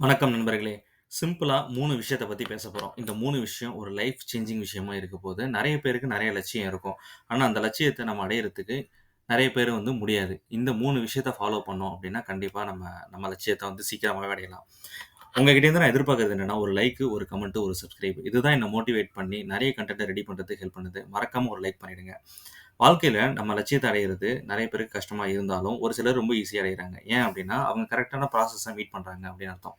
வணக்கம் நண்பர்களே! சிம்பிளா மூணு விஷயத்தை பத்தி பேச போறோம். இந்த மூணு விஷயம் ஒரு லைஃப் சேஞ்சிங் விஷயமா இருக்க போது. நிறைய பேருக்கு நிறைய லட்சியம் இருக்கும். ஆனா, அந்த லட்சியத்தை நம்ம அடையிறதுக்கு நிறைய பேர் வந்து முடியாது. இந்த மூணு விஷயத்த ஃபாலோ பண்ணோம் அப்படின்னா கண்டிப்பா நம்ம நம்ம லட்சியத்தை வந்து சீக்கிரமாவே அடையலாம். உங்ககிட்டேருந்து நான் எதிர்பார்க்குறது என்னன்னா, ஒரு லைக்கு ஒரு கமெண்ட், ஒரு சப்ஸ்கிரைப். இதுதான் என்னை மோட்டிவேட் பண்ணி நிறைய கன்டென்ட்ட ரெடி பண்ணுறதுக்கு ஹெல்ப் பண்ணுது. மறக்காம ஒரு லைக் பண்ணிவிடுங்க வாழ்க்கையில் நம்ம லட்சியத்தை அடையிறது நிறைய பேருக்கு கஷ்டமாக இருந்தாலும், ஒரு சிலர் ரொம்ப ஈஸியாக அடைகிறாங்க ஏன் அப்படின்னா அவங்க கரெக்டான ப்ராசஸை மீட் பண்ணுறாங்க அப்படின்னு அர்த்தம்.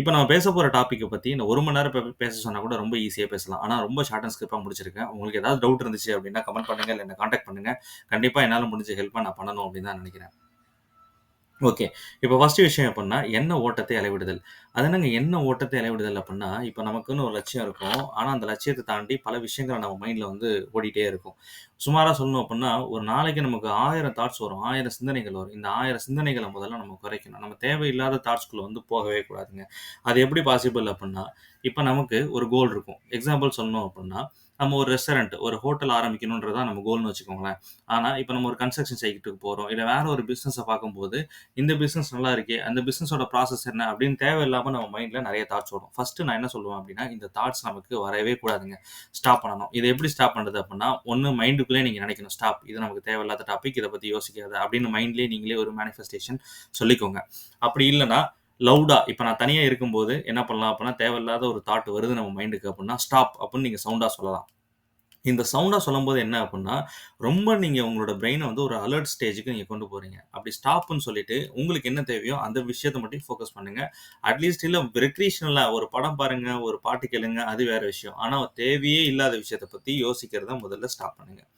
இப்போ நம்ம பேச போகிற டாப்பிக்கை பற்றி இந்த ஒரு மணி நேரம் பேச சொன்னால் கூட ரொம்ப ஈஸியாக பேசலாம். ஆனால் ரொம்ப ஷார்ட் அண்ட் ஸ்கிரிப்பாக முடிச்சிருக்கேன். உங்களுக்கு ஏதாவது டவுட் இருந்துச்சு அப்படின்னா கமெண்ட் பண்ணுங்கள் இல்லை என்ன காண்டாக்ட் பண்ணுங்க. கண்டிப்பாக என்னால் முடிஞ்ச ஹெல்ப்பாக நான் பண்ணணும் அப்படின்னு தான் நினைக்கிறேன் ஓகே. இப்போ ஃபர்ஸ்ட் விஷயம் எப்புட்ன்னா, எண்ண ஓட்டத்தை அளவிடுதல். அது என்னங்க எண்ண ஓட்டத்தை அளவிடுதல் அப்படின்னா, இப்போ நமக்குன்னு ஒரு லட்சியம் இருக்கும். ஆனா, அந்த லட்சியத்த தாண்டி பல விஷயங்கள் நம்ம மைண்ட்ல வந்து ஓடிட்டே இருக்கும். சுமாரா சொல்லணும் அப்படின்னா, ஒரு நாளைக்கு நமக்கு 1000 தாட்ஸ் வரும். 1000 சிந்தனைகள் வரும். இந்த 1000 சிந்தனைகள முதல்ல நம்ம குறைக்கணும். நம்ம தேவையில்லாத தாட்ஸ்குள்ளே வந்து போகவே கூடாதுங்க. அது எப்படி பாசிபிள் அப்படின்னா, இப்போ நமக்கு ஒரு கோல் இருக்கும். எக்ஸாம்பிள் சொல்லணும் அப்படின்னா நம்ம ஒரு ரெஸ்டாரண்ட், ஒரு ஹோட்டல் ஆரம்பிக்கணுன்றதான் நம்ம கோல்ன்னு வச்சுக்கோங்களேன். ஆனால் இப்போ நம்ம ஒரு கன்ஸ்ட்ரக்ஷன் சைட்டுக்கு போகிறோம் இல்லை வேற ஒரு பிஸ்னஸை பார்க்கும்போது, இந்த பிஸ்னஸ் நல்லா இருக்கே, அந்த பிஸ்னஸோட ப்ராசஸ் என்ன அப்படின்னு தேவையில்லாமல் நம்ம மைண்டில் நிறைய தாட்ஸ் ஓடும். ஃபர்ஸ்ட் நான் என்ன சொல்லுவேன் அப்படின்னா இந்த தாட்ஸ் நமக்கு வரவே கூடாதுங்க. ஸ்டாப் பண்ணணும். இதை எப்படி ஸ்டாப் பண்ணுறது அப்படின்னா ஒன்று மைண்டுக்குள்ளே நீங்கள் நினைக்கணும் ஸ்டாப். இது நமக்கு தேவையில்லாத டாபிக். இதை பற்றி யோசிக்காத அப்படின்னு மைண்ட்லேயே நீங்களே ஒரு மேனிஃபெஸ்டேஷன் சொல்லிக்கோங்க. அப்படி இல்லைன்னா லவுடா இப்ப நான் தனியா இருக்கும்போது என்ன பண்ணலாம் அப்படின்னா தேவையில்லாத ஒரு தாட் வருது நம்ம மைண்டுக்கு அப்படின்னா ஸ்டாப் அப்படின்னு நீங்க சவுண்டா சொல்லலாம். இந்த சவுண்டாக சொல்லும்போது என்ன அப்படின்னா ரொம்ப நீங்கள் உங்களோட பிரெயினை வந்து ஒரு அலர்ட் ஸ்டேஜுக்கு நீங்கள் கொண்டு போகிறீங்க அப்படி ஸ்டாப்னு சொல்லிட்டு, உங்களுக்கு என்ன தேவையோ அந்த விஷயத்தை மட்டும் ஃபோக்கஸ் பண்ணுங்கள் அட்லீஸ்ட் இல்லை ரெக்ரீஷனலா ஒரு படம் பாருங்கள் ஒரு பாட்டு கேளுங்க, அது வேறு விஷயம். ஆனால் தேவையே இல்லாத விஷயத்தை பற்றி யோசிக்கிறத முதல்ல ஸ்டாப் பண்ணுங்கள்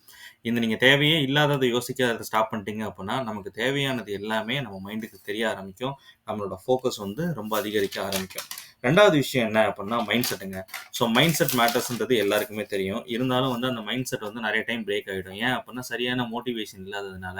இந்த நீங்கள் தேவையே இல்லாததை யோசிக்காத ஸ்டாப் பண்ணிட்டீங்க அப்படின்னா நமக்கு தேவையானது எல்லாமே நம்ம மைண்டுக்கு தெரிய ஆரம்பிக்கும். நம்மளோட ஃபோக்கஸ் வந்து ரொம்ப அதிகரிக்க ஆரம்பிக்கும். ரெண்டாவது விஷயம் என்ன அப்படின்னா மைண்ட் செட்டுங்க. ஸோ மைண்ட் செட் மேட்டர்ஸ்ன்றது எல்லாருக்குமே தெரியும். இருந்தாலும் வந்து அந்த மைண்ட் செட் வந்து நிறைய டைம் பிரேக் ஆகிடும் ஏன் அப்படின்னா சரியான மோட்டிவேஷன் இல்லாததுனால,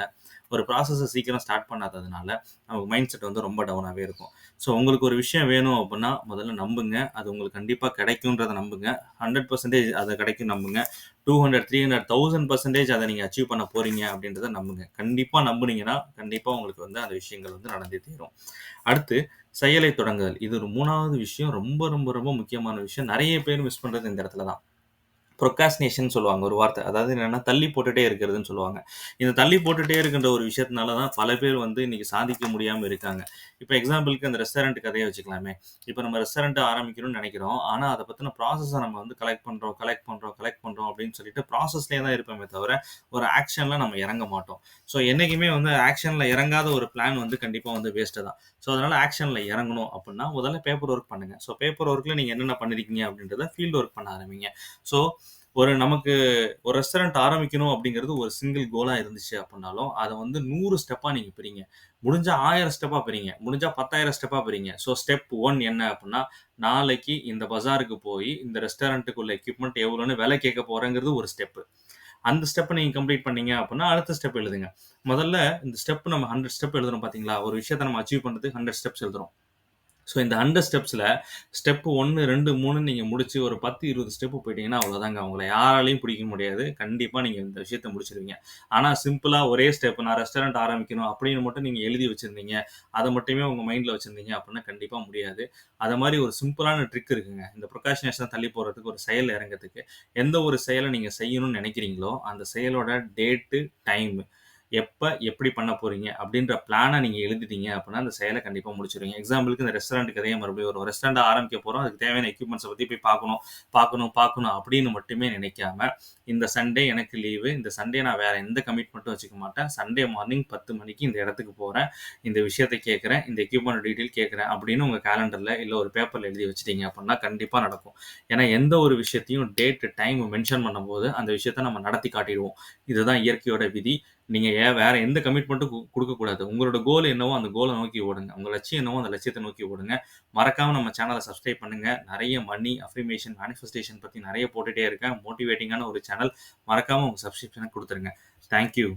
ஒரு ப்ராசஸை சீக்கிரம் ஸ்டார்ட் பண்ணாததுனால, நமக்கு மைண்ட் செட் வந்து ரொம்ப டவுனாகவே இருக்கும். ஸோ உங்களுக்கு ஒரு விஷயம் வேணும் அப்படின்னா முதல்ல நம்புங்க. அது உங்களுக்கு கண்டிப்பாக கிடைக்கும்ன்றதை நம்புங்க. ஹண்ட்ரட் பர்சன்டேஜ் அதை கிடைக்கும் நம்புங்க. Two hundred three hundred thousand percentage அதை நீங்கள் அச்சீவ் பண்ண போகிறீங்க அப்படின்றத நம்புங்க. கண்டிப்பாக நம்புனீங்கன்னா, கண்டிப்பாக உங்களுக்கு வந்து அந்த விஷயங்கள் வந்து நடந்தே தீரும். அடுத்து செயலை தொடங்குதல். இது ஒரு மூணாவது விஷயம். ரொம்ப ரொம்ப ரொம்ப முக்கியமான விஷயம். நிறைய பேர் மிஸ் பண்றது இந்த இடத்துல தான். ப்ரொக்காஸ்னேஷன் சொல்லுவாங்க ஒரு வார்த்தை. அதாவது என்னென்னா தள்ளி போட்டுகிட்டே இருக்கிறதுன்னு சொல்லுவாங்க. இந்த தள்ளி போட்டுகிட்டே இருக்கின்ற ஒரு விஷயத்தினால தான் பல பேர் வந்து இன்னைக்கு சாதிக்க முடியாமல் இருக்காங்க. இப்போ எக்ஸாம்பிளுக்கு அந்த ரெஸ்டாரண்ட் கதையை வச்சுக்கலாமே. இப்போ நம்ம ரெஸ்டாரண்ட் ஆரம்பிக்கணும்னு நினைக்கிறோம் ஆனால் அதை பற்றின ப்ராசஸை நம்ம வந்து கலெக்ட் பண்ணுறோம் கலெக்ட் பண்ணுறோம் கலெக்ட் பண்ணுறோம் அப்படின்னு சொல்லிட்டு ப்ராசஸ்லேயே தான் இருப்போமே தவிர, ஒரு ஆக்ஷனில் நம்ம இறங்க மாட்டோம். ஸோ என்னைக்குமே வந்து ஆக்ஷனில் இறங்காத ஒரு பிளான் வந்து கண்டிப்பாக வந்து வேஸ்ட்டு தான். ஸோ அதனால் ஆக்ஷனில் இறங்கணும் அப்படின்னா முதல்ல பேப்பர் ஒர்க் பண்ணுங்கள் ஸோ பேப்பர் ஒர்க்கில் நீங்கள் என்னென்ன பண்ணியிருக்கீங்க அப்படின்றத ஃபீல்ட் ஒர்க் பண்ண ஆரம்பிங்க. ஸோ ஒரு நமக்கு ஒரு ரெஸ்டாரண்ட் ஆரம்பிக்கணும் அப்படிங்கிறது ஒரு சிங்கிள் கோலாக இருந்துச்சு அப்படின்னாலும் அதை வந்து நூறு ஸ்டெப்பாக நீங்கள் பிரிங்க. முடிஞ்சால் ஆயிரம் ஸ்டெப்பாக பிரிங்க. முடிஞ்சால் பத்தாயிரம் ஸ்டெப்பாக பிரிங்க. ஸோ ஸ்டெப் ஒன் என்ன அப்படின்னா நாளைக்கு இந்த பஜாருக்கு போய் இந்த ரெஸ்டாரண்ட்டுக்குள்ள எக்யூப்மெண்ட் எவ்வளோன்னு விலை கேட்க போகிறேங்கிறது ஒரு ஸ்டெப்பு. அந்த ஸ்டெப்பை நீங்கள் கம்ப்ளீட் பண்ணீங்க அப்படின்னா அடுத்த ஸ்டெப் எழுதுங்க. முதல்ல இந்த ஸ்டெப் நம்ம 100 ஸ்டெப் எழுதுறோம் பார்த்தீங்களா? ஒரு விஷயத்தை நம்ம அச்சீவ் பண்ணுறதுக்கு ஹண்ட்ரட் ஸ்டெப்ஸ் எழுதுறோம். ஸோ இந்த அண்டர் ஸ்டெப்ஸில் ஸ்டெப்பு ஒன்று ரெண்டு மூணு நீங்கள் முடிச்சு ஒரு 10, 20 ஸ்டெப் போயிட்டீங்கன்னா அவ்வளோதாங்க. அவங்கள யாராலையும் பிடிக்க முடியாது. கண்டிப்பாக நீங்கள் இந்த விஷயத்த முடிச்சிருவீங்க ஆனால் சிம்பிளாக ஒரே ஸ்டெப் நான் ரெஸ்டாரண்ட் ஆரம்பிக்கணும் அப்படின்னு மட்டும் நீங்கள் எழுதி வச்சுருந்தீங்க அதை மட்டுமே உங்கள் மைண்டில் வச்சுருந்தீங்க அப்படின்னா கண்டிப்பாக முடியாது. அதை மாதிரி ஒரு சிம்பிளான ட்ரிக் இருக்குங்க. இந்த ப்ரொக்ராஸ்டினேஷன தள்ளி போடுறதுக்கு, ஒரு செயல் இறங்கிறதுக்கு எந்த ஒரு செயலை நீங்கள் செய்யணும்னு நினைக்கிறீங்களோ அந்த செயலோட டேட்டு, டைமு எப்போ எப்படி பண்ண போறீங்க அப்படின்ற பிளானை நீங்கள் எழுதிட்டீங்க அப்படின்னா அந்த செயலை கண்டிப்பாக முடிச்சிருவீங்க எக்ஸாம்பிளுக்கு இந்த ரெஸ்டாரண்ட் கதையே மறுபடியும் ஒரு ரெஸ்டாரண்ட் ஆரம்பிக்க போகிறோம் அதுக்கு தேவையான எக்யூப்மெண்ட்ஸை பற்றி போய் பார்க்கணும், பார்க்கணும், பார்க்கணும் அப்படின்னு மட்டுமே நினைக்காம, இந்த சண்டே எனக்கு லீவு. இந்த சண்டே நான் வேற எந்த கமிட்மெண்ட்டும் வச்சுக்க மாட்டேன். சண்டே மார்னிங் 10 மணிக்கு இந்த இடத்துக்கு போகிறேன் இந்த விஷயத்தை கேட்குறேன் இந்த எக்யூப்மெண்ட் டீட்டெயில் கேட்குறேன் அப்படின்னு உங்கள் கேலண்டரில் இல்லை ஒரு பேப்பரில் எழுதி வச்சுட்டீங்க அப்படின்னா கண்டிப்பாக நடக்கும். ஏன்னா, எந்த ஒரு விஷயத்தையும் டேட்டு டைம் மென்ஷன் பண்ணும்போது, அந்த விஷயத்த நம்ம நடத்தி காட்டிடுவோம் இதுதான் இயற்கையோட விதி. நீங்கள் ஏன் வேற எந்த கமிட்மெண்ட்டும் கொடுக்கக்கூடாது உங்களோட கோல் என்னவோ அந்த கோலை நோக்கி ஓடுங்க. உங்கள் லட்சியம் என்னவோ அந்த லட்சியத்தை நோக்கி ஓடுங்க. மறக்காமல் நம்ம சேனலை சப்ஸ்கிரைப் பண்ணுங்கள் நிறைய மணி அஃப்ரிமேஷன் மேனிஃபெஸ்டேஷன் பற்றி நிறைய போட்டுகிட்டே இருக்கேன். மோட்டிவேட்டிங்கான ஒரு சேனல். மறக்காமல் உங்கள் சப்ஸ்கிரிப்ஷனை கொடுத்துருங்க தேங்க் யூ.